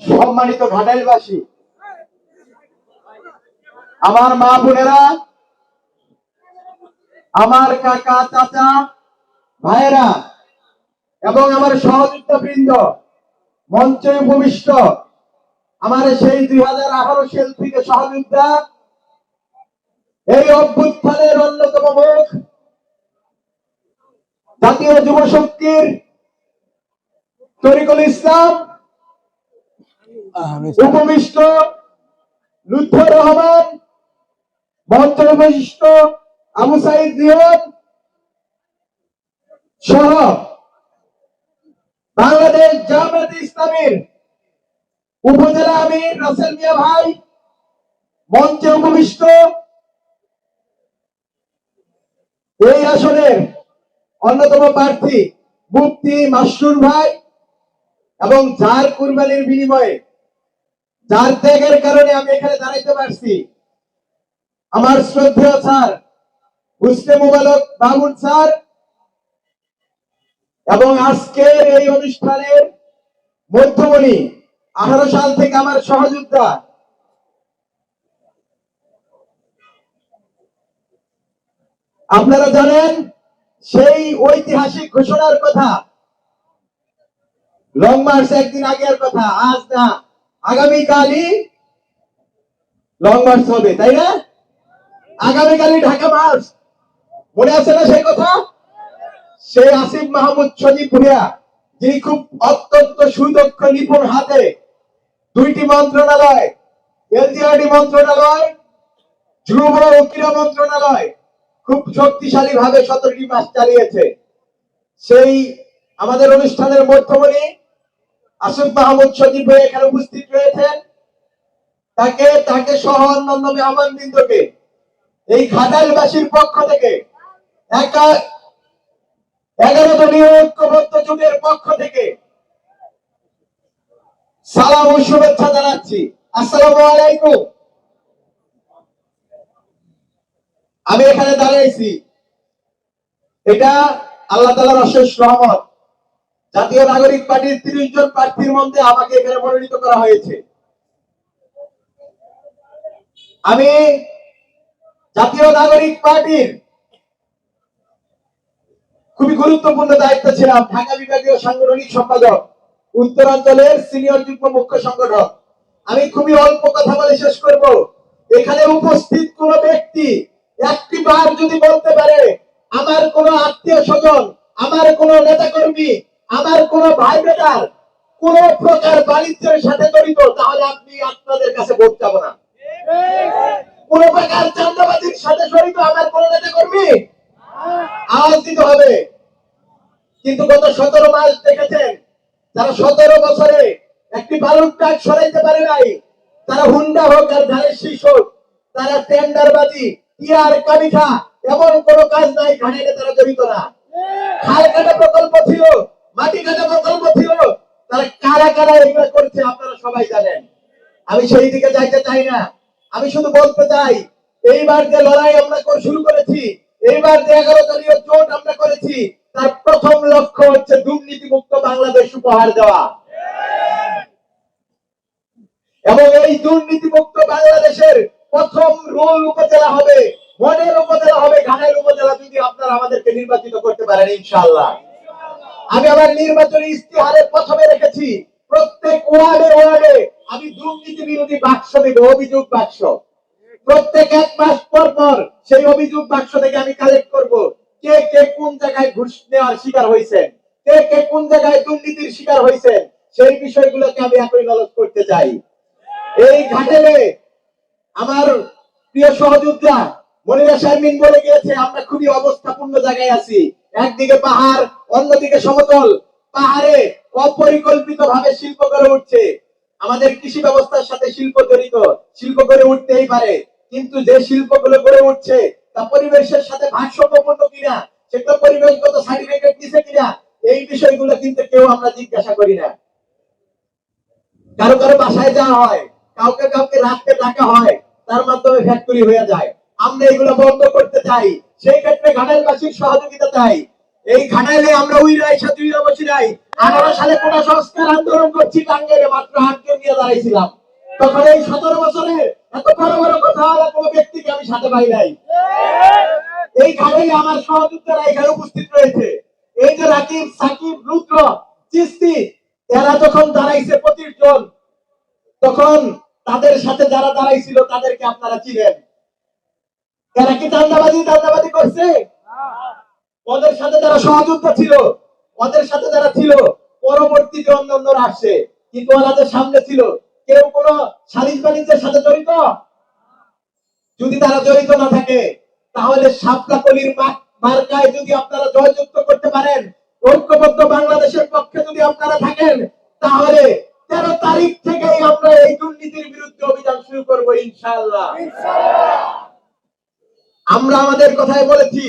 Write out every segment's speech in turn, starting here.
সম্মানিত ঘাটাইলবাসী আমার মা বোনেরা, আমার কাকা, চাচা, ভাইয়েরা, এবং আমার সহযোগিতা বৃন্দ মঞ্চে উপবিষ্ট, আমার সেই দুই হাজার আঠারো সাল থেকে সহযোগিতা এই অভ্যুত্থানের অন্যতম মুখ, জাতীয় যুব শক্তির তরিকুল ইসলাম উপবিষ্ট লুৎফর রহমান উপবিষ্ট আবু সাইদ সহ বাংলাদেশ ইসলামের উপজেলা আমির রাসেল মিয়া ভাই, মঞ্চে উপবিষ্ট। এই আসনের অন্যতম প্রার্থী মুফতি মাসরুর ভাই এবং যার কুরবানির বিনিময়ে, যার ত্যাগের কারণে আমি এখানে দাঁড়াইতে পারছি। আমার শ্রদ্ধেয় স্যার হুসনে মুবারক বাবুল স্যার, এবং আজকের এই অনুষ্ঠানের মধ্যমণি, আঠারো সাল থেকে আমার সহযোদ্ধা। আপনারা জানেন, সেই ঐতিহাসিক ঘোষণার কথা লং মার্চ একদিন আগের কথা, আজ না, আগামীকালই লং মার্চ হবে, তাই না? আগামীকালই ঢাকা মার্চ মনে আছে না সেই কথা? সেই আসিফ মাহমুদ যিনি খুব অত্যন্ত সুদক্ষ, নিপুণ হাতে দুইটি মন্ত্রণালয়, এলজিআরডি মন্ত্রণালয় যুব ও ক্রীড়া মন্ত্রণালয়, খুব শক্তিশালী ভাবে সতেরোটি মাস চালিয়েছে। সেই আমাদের অনুষ্ঠানের মধ্যমণি আসিফ মাহমুদ সজীব ভাই এখানে উপস্থিত রয়েছেন। তাকে তাকে সহ অন্যান্য মেহমান বৃন্দকে, এই ঘাটালবাসীর পক্ষ থেকে, একা এগারো দলীয় ঐক্যবদ্ধ জোটের পক্ষ থেকে সালাম ও শুভেচ্ছা জানাচ্ছি। আসসালামু আলাইকুম। আমি এখানে দাঁড়াইছি। এটা আল্লাহ তালার অশেষ রহমত। জাতীয় নাগরিক পার্টির তিরিশ জন প্রার্থীর মধ্যে আমাকে এখানে মনোনীত করা হয়েছে। আমি জাতীয় নাগরিক পার্টির খুবই গুরুত্বপূর্ণ দায়িত্ব ছিলাম ঢাকা বিভাগীয় সাংগঠনিক সম্পাদক, উত্তরাঞ্চলের সিনিয়র যুগ্ম মুখ্য সংগঠক। আমি খুবই অল্প কথা বলে শেষ করব। এখানে উপস্থিত কোন ব্যক্তি একটি বার যদি বলতে পারে, আমার কোন আত্মীয় স্বজন, আমার কোন নেতাকর্মী আমার কোন ভাই বেটার, কোন প্রকার বাণিজ্যের সাথে জড়িত, তাহলে আপনি আপনাদের কাছে ভোট যাব না। কোন প্রকার চান্দাবাজির সাথে জড়িত আমার কোন নেতাকর্মী? আওয়াজ দিতে হবে। কিন্তু গত সতেরো মাস দেখেছেন, যারা সতেরো বছরে একটি বালুর ট্রাক সরাইতে পারে নাই, তারা হুন্ডা হোক আর ধানের শীষ হোক, তারা টেন্ডারবাজি, টিয়ার, কামিঠা, এমন কোন কাজ নাই ঘাটাইলে তারা জড়িত না। খাল কাটা প্রকল্প ছিল আমি সেই দিকে যাইতে চাই না। আমি শুধু বলতে চাই, এইবার যে লড়াই আমরা শুরু করেছি, এইবার যে এগারো দলীয় জোট আমরা করেছি, তার প্রথম লক্ষ্য হচ্ছে দুর্নীতি মুক্ত বাংলাদেশ উপহার দেওয়া। এবং এই দুর্নীতি মুক্ত বাংলাদেশের প্রথম রোল উপজেলা হবে, মডেল উপজেলা হবে ঘাটের উপজেলা, যদি আপনারা আমাদেরকে নির্বাচিত করতে পারেন, ইনশাআল্লাহ। আমি আমার নির্বাচনী ইস্তেহারে প্রথমে রেখেছি, প্রত্যেক ওয়ার্ডে ওয়ার্ডে আমি দুর্নীতি বিরোধী বাক্স দেব, অভিযোগ বাক্স। প্রত্যেক এক মাস পর পর সেই অভিযোগ বাক্স থেকে আমি কালেক্ট করব, কে কে কোন জায়গায় ঘুষ নেওয়ার শিকার হয়েছেন, কে কে কোন জায়গায় দুর্নীতির শিকার হয়েছেন, সেই বিষয়গুলোকে আমি একই নলজ করতে চাই। এই ঘাটেলে আমার প্রিয় সহযোদ্ধা মনিরা শারমিন বলে গিয়েছে, আমরা খুবই অবস্থাপূর্ণ জায়গায় আছি। একদিকে পাহাড়, অন্যদিকে সমতল। পাহাড়ে অপরিকল্পিত ভাবে শিল্প গড়ে উঠছে। আমাদের কৃষি ব্যবস্থার সাথে শিল্প জড়িত। শিল্প গড়ে উঠতেই পারে। কিন্তু যে শিল্পগুলো গড়ে উঠছে, তা পরিবেশের সাথে ভারসাম্যপূর্ণ কিনা, সেগুলো পরিবেশগত সার্টিফিকেট দিছে কিনা, এই বিষয়গুলো কিন্তু কেউ আমরা জিজ্ঞাসা করি না। কারও কারও বাসায় যাওয়া হয়, কাউকে কাউকে রাখতে ডাকা হয়, তার মাধ্যমে ফ্যাক্টরি হয়ে যায়। আমরা এগুলো বন্ধ করতে চাই। সেই ক্ষেত্রে ঘাটাইলবাসীর সহযোগিতা চাই। এই ঘাটাইলে আমরা উইরা এসে দুইরা বসি নাই। আঠারো সালে কোন সংস্কার আন্দোলন করছি, টাঙ্গাইলে মাত্র আটজন নিয়ে দাঁড়াইছিলাম। তখন এই সতেরো বছরে এত বড় বড় কোনো ব্যক্তিকে আমি সাথে পাই নাই। এই আমার সহযোদ্ধারা এখানে উপস্থিত রয়েছে। এই যে রাকিব, সাকিব, রুদ্র, চিস্তি, এরা যখন দাঁড়াইছে পঁচিশ জন, তখন তাদের সাথে যারা দাঁড়াইছিল তাদেরকে আপনারা চিনেন। এরা কি চান্দাবাজি চান্দাবাজি করছে? ওদের সাথে যারা সহযোদ্ধা ছিল। ওদের সাথে যারা ছিল। পরবর্তীতে অন্য অন্যরা আসছে। কিন্তু ওনাদের সামনে ছিল? কেউ কোন সালিশ বাণিজ্যের সাথে জড়িত? যদি তারা জড়িত না থাকে, তাহলে শাপলা কলির মার্কায় যদি আপনারা জয়যুক্ত করতে পারেন, ঐক্যবদ্ধ বাংলাদেশের পক্ষে যদি আপনারা থাকেন, তাহলে তেরো তারিখ থেকেই আমরা এই দুর্নীতির বিরুদ্ধে অভিযান শুরু করব ইনশাআল্লাহ। আমরা আমাদের কথাই বলেছি।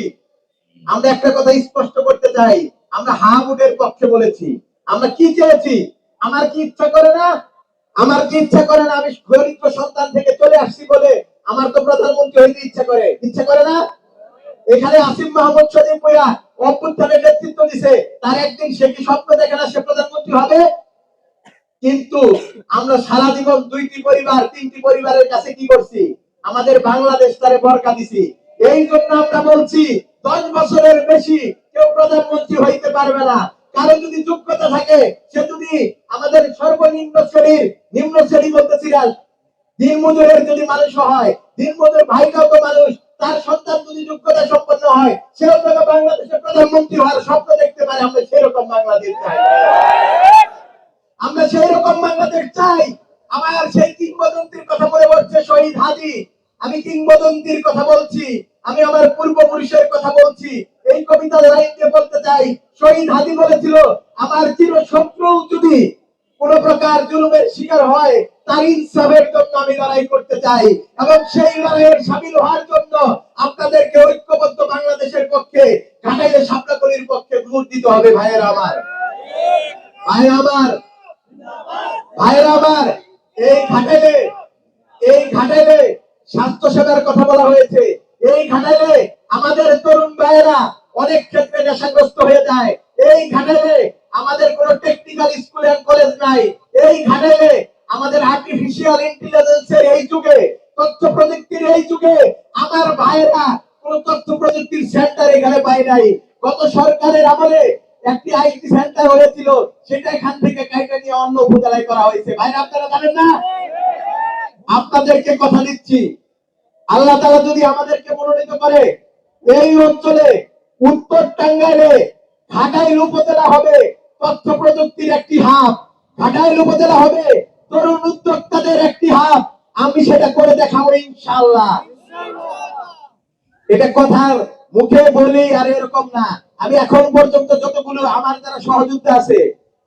আমরা একটা কথা স্পষ্ট করতে চাই। আমরা হাবুডের পক্ষে বলেছি। আমরা কি চেয়েছি? আমার কি ইচ্ছা করে না? আমার কি ইচ্ছা করে না আমি দরিদ্র সন্তান থেকে চলে আসছি বলে আমার তো প্রধানমন্ত্রী হইতে ইচ্ছা করে? ইচ্ছা করে না? এখানে আসিম মাহমুদ সজিব ভুইয়া অভ্যুত্থানের নেতৃত্ব দিছে। তার একদিন সে কি স্বপ্ন দেখে না সে প্রধানমন্ত্রী হবে? কিন্তু আমরা সারা জীবন দুইটি পরিবার, তিনটি পরিবারের কাছে কি করছি? আমাদের বাংলাদেশ তারে বরকা দিছি। এই জন্য আমরা বলছি, দশ বছরের বেশি কেউ প্রধানমন্ত্রী হইতে পারবে না। কারও যদি যোগ্যতা থাকে, সে যদি আমাদের সর্বনিম্ন শ্রেণির, নিম্ন শ্রেণি বলতেছিলেন দিন মজুরের যদি মানুষ হয় দিন মজুর ভাইটাও তো মানুষ, তার সন্তান যদি যোগ্যতা সম্পন্ন হয়, সেও তো বাংলাদেশের প্রধানমন্ত্রী হওয়ার স্বপ্ন দেখতে পারে, আমরা সেরকম বাংলাদেশ চাই। আমরা সেই রকম বাংলাদেশ চাই। আমার সেই কিংবদন্তির কথা মনে পড়ছে শহীদ হাজি। আমি কিংবদন্তির কথা বলছি। আমি আমার পূর্বপুরুষের কথা বলছি। এই কবিতা লাইনকে বলতে চাই। শহীদ হাজি বলেছিল, আমার চির শত্রু যদি কোন প্রকার জুলুমের শিকার হয়, তার ইনসাফের জন্য আমি লড়াই করতে চাই। এবং সেই লড়াইয়ের সামিল হওয়ার জন্য আপনাদেরকে ঐক্যবদ্ধ বাংলাদেশের পক্ষে, ঘাটাইলে সাপলাকলির পক্ষে ভোট দিতে হবে, ভাইয়ের আমার। ভাইয়ের আমার। ভাইয়ের আমার, এই ঘাটাইলে এই ঘাটাইলে স্বাস্থ্য সেবার কথা বলা হয়েছে। এই ঘাটাইলে আমাদের তরুণ ভাইয়েরা অনেক ক্ষেত্রে নেশাগ্রস্ত হয়ে যায়। এই আমাদের কোনো টেকনিক্যাল স্কুল এন্ড কলেজ নাই। এই আমাদের আর্টিফিশিয়াল ইন্টেলিজেন্সের এই যুগে, তথ্য প্রযুক্তির এই যুগে আমার ভাইয়েরা কোন তথ্য প্রযুক্তির সেন্টার এখানে পায় নাই। গত সরকারের আমলে একটি আইটি সেন্টার হয়েছিল, সেটা এখান থেকে কাইটা নিয়ে অন্য উপজেলায় করা হয়েছে। ভাইরা, আপনারা জানেন না? আপনাদেরকে কথা দিচ্ছি। আল্লাহ তাআলা যদি আমাদেরকে মনোনীত করে, এই অঞ্চলে উত্তর টাঙ্গাইলে ঘাটাইল উপজেলা হবে তথ্য প্রযুক্তির একটি হাব। ঘাটাইল উপজেলা হবে তরুণ উদ্যোক্তাদের একটি হাব। আমি সেটা করে দেখাবো ইনশাআল্লাহ। এটা কথার মুখে বলি আর এরকম না। আমি এখন পর্যন্ত যতগুলো আমার যারা সহযোগিতা আছে,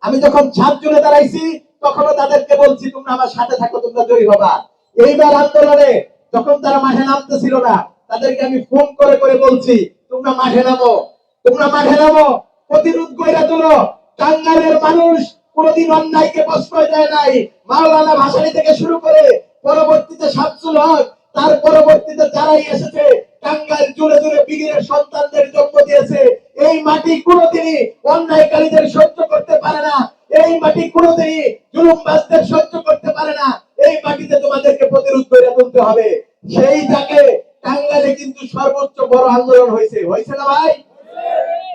আমি যখন ছাদ জুড়ে দাঁড়াইছি, তখনও তাদেরকে বলছি, তোমরা আমার সাথে থাকো, তোমরা জয়ী হবা। এইবার আন্দোলনে যখন তারা মাঠে নামতেছিল না। তাদেরকে আমি ফোন করে করে বলছি, তোমরা মাঠে নামো, তোমরা মাঠে নামো, প্রতিরোধ কইরা তুলো। টাঙ্গাইলের মানুষ কোনদিন অন্যায়কে প্রশ্রয় দেয় নাই। মাওলানা ভাসানি থেকে শুরু করে পরবর্তীতে শামসুল হক, তার পরবর্তীতে যারাই এসেছে, টাঙ্গাইল জুড়ে জুড়ে বিগিরের সন্তানদের জন্ম দিয়েছে। এই মাটি কোনোদিনই অন্যায়কারীদের সহ্য করতে পারে না। এই মাটি কোনোদিনই জুলুমবাজদের সহ্য করতে পারে না। এই মাটিতে তোমাদেরকে প্রতিরোধ করে তুলতে হবে। সেই যাকে টাঙ্গাইলে কিন্তু সর্বোচ্চ বড় আন্দোলন হয়েছে। হয়েছে না ভাই?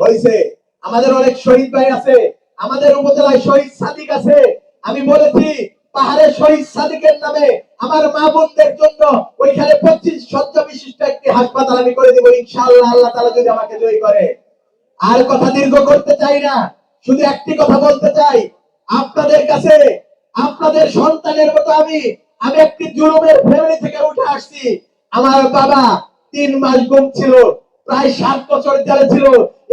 হয়েছে। আমাদের অনেক শহীদ ভাই আছে। আমাদের উপজেলায় শহীদ সাদিক আছে। আমি বলেছি, পাহাড়ের শহীদ সাদিকের নামে আমার মা বোনদের জন্য ওইখানে পঁচিশ শয্যা বিশিষ্ট একটি হাসপাতাল আমি করে দিব। ইনশাআল্লাহ আল্লাহ তালা যদি আমাকে জয়ী করে। আর কথা দীর্ঘ করতে চাই না। শুধু একটি কথা বলতে চাই। আপনাদের কাছে আপনাদের সন্তানের মতো আমি আমি একটি জুলুমের ফ্যামিলি থেকে উঠে আসছি। আমার বাবা তিন মাস গুম ছিল, প্রায় সাত বছর জেলে ছিল।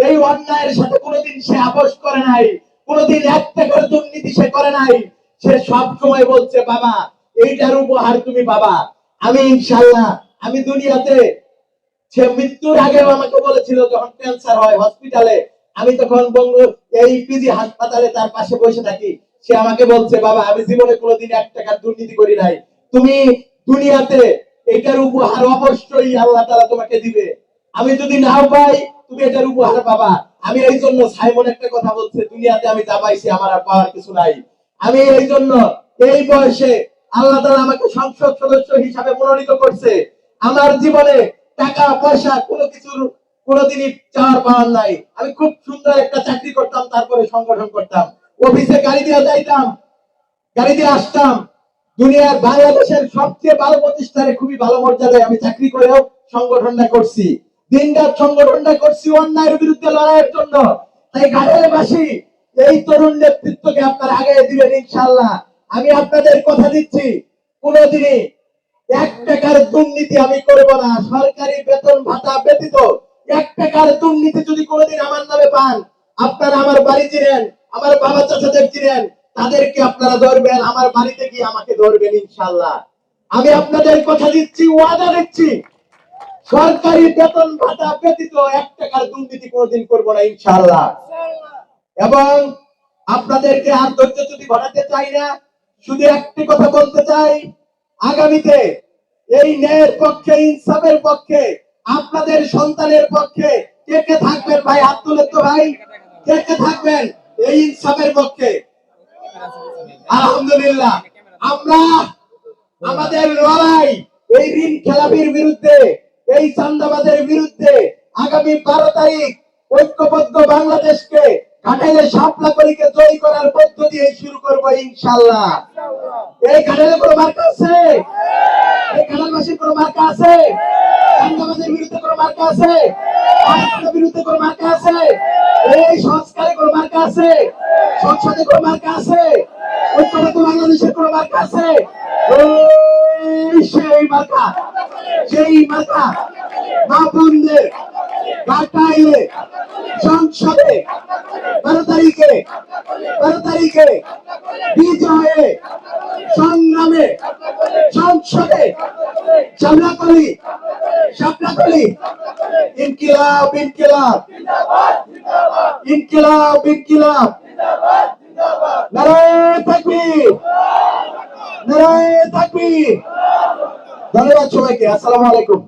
এই অন্যায়ের সাথে কোনোদিন সে আপোষ করে নাই, কোনোদিন এক টাকার দুর্নীতি সে করে নাই। সে সব সময় বলছে, বাবা, এইটার উপহার তুমি বাবা আমি ইনশাল্লাহ আমি দুনিয়াতে, সে মৃত্যুর আগে আমাকে বলেছিল যখন ক্যান্সার হয় হসপিটালে আমি তখন বঙ্গ এই পিজি হাসপাতালে তার পাশে বসে থাকি। সে আমাকে বলছে, বাবা, আমি জীবনে কোনোদিন এক টাকার দুর্নীতি করি নাই। তুমি দুনিয়াতে এটার উপহার অবশ্যই আল্লাহ তাআলা তোমাকে দিবে। আমি যদি নাও পাই, তুমি এটার উপহার পাবা। আমি এই জন্য সাইমন একটা কথা বলছে, দুনিয়াতে আমি যা পাইছি আমার আর পাওয়ার কিছু নাই। আমি এই জন্য এই বয়সে আল্লাহ তারা আমাকে সংসদ সদস্য হিসাবে মনোনীত করছে। আমার জীবনে টাকা, পয়সা কোনো কিছুর কোনোদিনই চার পাওয়ার নাই। আমি খুব সুন্দর একটা চাকরি করতাম, তারপরে সংগঠন করতাম। অফিসে গাড়ি দিয়ে যাইতাম, গাড়ি দিয়ে আসতাম। দুনিয়ার বাংলাদেশের সবচেয়ে ভালো প্রতিষ্ঠানে খুবই ভালো মর্যাদায় আমি চাকরি করেও সংগঠনটা করছি। দিনরাত সংগঠনটা করছি অন্যায়ের বিরুদ্ধে লড়াইয়ের জন্য। তাই ঘাটালবাসী এই তরুণ নেতৃত্বকে আপনারা আগে দিবেন ইনশাল্লাহ আমি আপনাদের কথা দিচ্ছি, কোনোদিনই এক টাকার দুর্নীতি আমি করব না। সরকারি বেতন ভাতা ব্যতীত এক টাকার দুর্নীতি যদি কোনোদিন আমার নামে পান, আপনারা আমার বাড়ি চিনেন। আমার বাবা চাচাদের চিনেন তাদেরকে আপনারা ধরবেন, আমার বাড়িতে গিয়ে আমাকে ধরবেন ইনশাল্লাহ আমি আপনাদের কথা দিচ্ছি, ওয়াদা দিচ্ছি। সরকারি বেতন ভাতা ব্যতীত এক টাকার দুর্নীতি কোনোদিন করব না ইনশাল্লাহ এবং আপনাদেরকে আর ধৈর্য যদি ঘটাতে চাই না, শুধু একটি কথা বলতে চাই, আগামীতে এই ন্যায়ের পক্ষে, ইনসাফের পক্ষে, আপনাদের সন্তানের পক্ষে, কে কে থাকবেন ভাই? হাত তো ভাই, কে কে থাকবেন? এই ইনসাফের পক্ষে। আলহামদুলিল্লাহ। আমরা, আমাদের লড়াই এই ঋণ খেলাপির বিরুদ্ধে, এই চান্দাবাদের বিরুদ্ধে আগামী বারো তারিখ ঐক্যবদ্ধ বাংলাদেশকে ঘাটাইলে সাপলা করিকে জয়ী করার পদ্ধতি শুরু করব ইনশাল্লাহ এই ঘাটাইলে কোনো মার্কা আছে? এই ঘাটালবাসীর কোনো মার্কা আছে? চান্দাবাদের বিরুদ্ধে কোনো মার্কা আছে? বিরুদ্ধে কোনো মার্কা আছে? এই সংস্কারে কোনো আছে? সংসদে কোনো মার্কা আছে? ঐক্যবদ্ধ বাংলাদেশের কোনো আছে? সেই মার্কা সেই মার্কা। মা বোনদের কাটাইলে সংসদে বারো তারিখে বারো তারিখে বিজয়ে সংগ্রামে সংসদে সামলাকলি সামলাকলি ইনকিলাব ইনকিলাব। ইনকিলাব ইনকিলাব। নারায় তাকবীর। নারায় তাকবীর। ধন্যবাদ সবাইকে আসসালামু আলাইকুম।